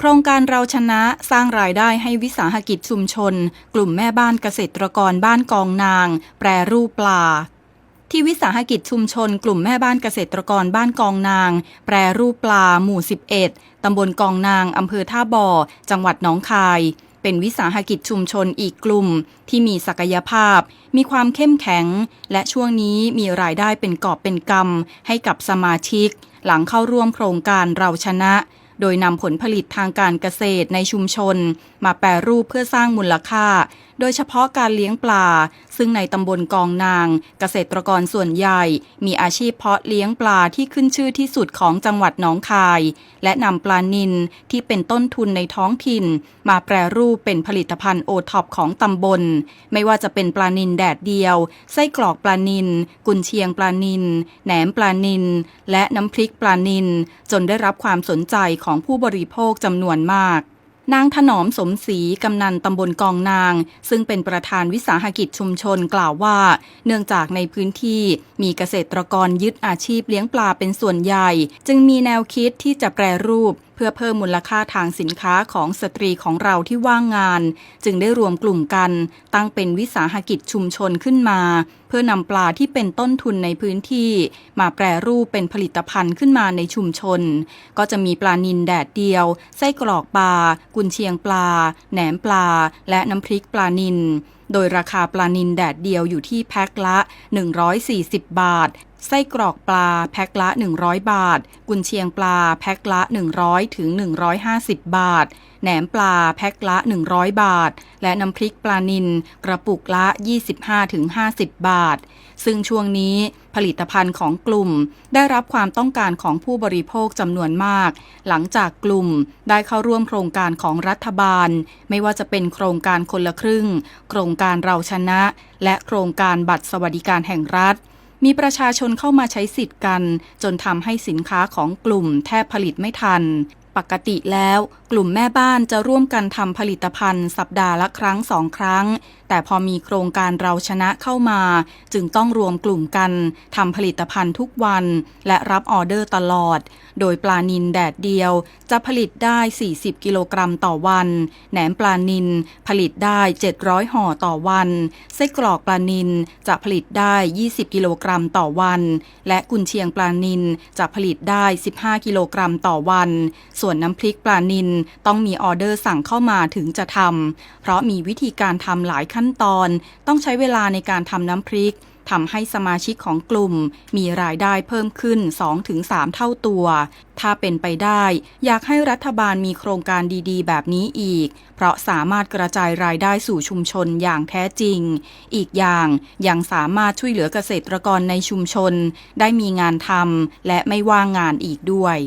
โครงการเราชนะสร้างรายได้ให้วิสาหกิจชุมชน กลุ่มแม่บ้านเกษตรกรบ้านกองนาง แปรรูปปลา ที่วิสาหกิจชุมชน กลุ่มแม่บ้านเกษตรกรบ้านกองนาง แปรรูปปลาหมู่ 11 ตำบลกองนาง อำเภอท่าบ่อ จังหวัดหนองคาย เป็นวิสาหกิจชุมชนอีกกลุ่ม ที่มีศักยภาพ มีความเข้มแข็ง และช่วงนี้มีรายได้เป็นกอบเป็นกำให้กับสมาชิก หลังเข้าร่วมโครงการเราชนะ โดยนำผลผลิตทางการเกษตรในชุมชน มาแปรรูปเพื่อสร้างมูลค่า โดยเฉพาะการเลี้ยงปลา ซึ่งในตำบลกองนาง เกษตรกรส่วนใหญ่ มีอาชีพเพาะเลี้ยงปลาที่ขึ้นชื่อที่สุดของจังหวัดหนองคาย และนำปลานิลที่เป็นต้นทุนในท้องถิ่น มาแปรรูปเป็นผลิตภัณฑ์โอท็อปของตำบล ไม่ว่าจะเป็นปลานิลแดดเดียว ไส้กรอกปลานิล กุนเชียงปลานิล แหนมปลานิล และน้ำพริกปลานิล จนได้รับความสนใจของผู้บริโภคจำนวนมาก นางถนอมสมศรีกำนันตำบลกองนาง ซึ่งเป็นประธานวิสาหกิจชุมชนกล่าวว่า เนื่องจากในพื้นที่มีเกษตรกรยึดอาชีพเลี้ยงปลาเป็นส่วนใหญ่ จึงมีแนวคิดที่จะแปรรูปเพื่อเพิ่มมูลค่าทางสินค้าของสตรีของเราที่ว่างงาน จึงได้รวมกลุ่มกัน ตั้งเป็นวิสาหกิจชุมชนขึ้นมา เพื่อนำปลาที่เป็นต้นทุนในพื้นที่ มาแปรรูปเป็นผลิตภัณฑ์ขึ้นมาในชุมชน ก็จะมีปลานิลแดดเดียว ไส้กรอกปลากุนเชียงปลา แหนมปลา และน้ำพริกปลานิลโดยราคาปลานิลแดดเดียวอยู่ที่แพ็คละ 140 บาท ไส้กรอกปลาแพ็คละ 100 บาท กุนเชียงปลาแพ็คละ 100ถึง150 บาท แหนมปลาแพ็คละ 100 บาท และน้ำพริกปลานิลกระปุกละ 25ถึง50 บาท ซึ่งช่วงนี้ผลิตภัณฑ์ของกลุ่มได้รับความต้องการของผู้บริโภคจำนวนมาก หลังจากกลุ่มได้เข้าร่วมโครงการของรัฐบาล ไม่ว่าจะเป็นโครงการคนละครึ่ง โครงการเราชนะ และโครงการบัตรสวัสดิการแห่งรัฐ มีประชาชนเข้ามาใช้สิทธิ์กัน จนทำให้สินค้าของกลุ่มแทบผลิตไม่ทัน ปกติแล้ว กลุ่มแม่บ้านจะร่วมกันทำผลิตภัณฑ์ สัปดาห์ละครั้งสองครั้ง แต่พอมีโครงการเราชนะเข้ามา จึงต้องรวมกลุ่มกันทำผลิตภัณฑ์ทุกวัน และรับออเดอร์ตลอด โดยปลานิลแดดเดียว จะผลิตได้ 40 กิโลกรัมต่อวัน แหนมปลานิลผลิตได้ 700 ห่อต่อวันไส้กรอกปลานิลจะผลิตได้ 20 กิโลกรัมต่อวัน และกุนเชียงปลานิลจะผลิตได้ 15 กิโลกรัมต่อวันส่วนวนน้ำพริกปลานิลต้องมีออเดอร์สั่งเข้ามาถึงจะทำเพราะมีวิธีการทำหลายขั้นตอน ต้องใช้เวลาในการทำน้ำพริกทำให้สมาชิกของกลุ่ม มีรายได้เพิ่มขึ้น 2-3 เท่าตัว ถ้าเป็นไปได้ อยากให้รัฐบาลมีโครงการดีๆ แบบนี้อีก เพราะสามารถกระจายรายได้สู่ชุมชนอย่างแท้จริง อีกอย่างยังสามารถช่วยเหลือเกษตรกรในชุมชน ได้มีงานทำและไม่ว่างงานอีกด้วย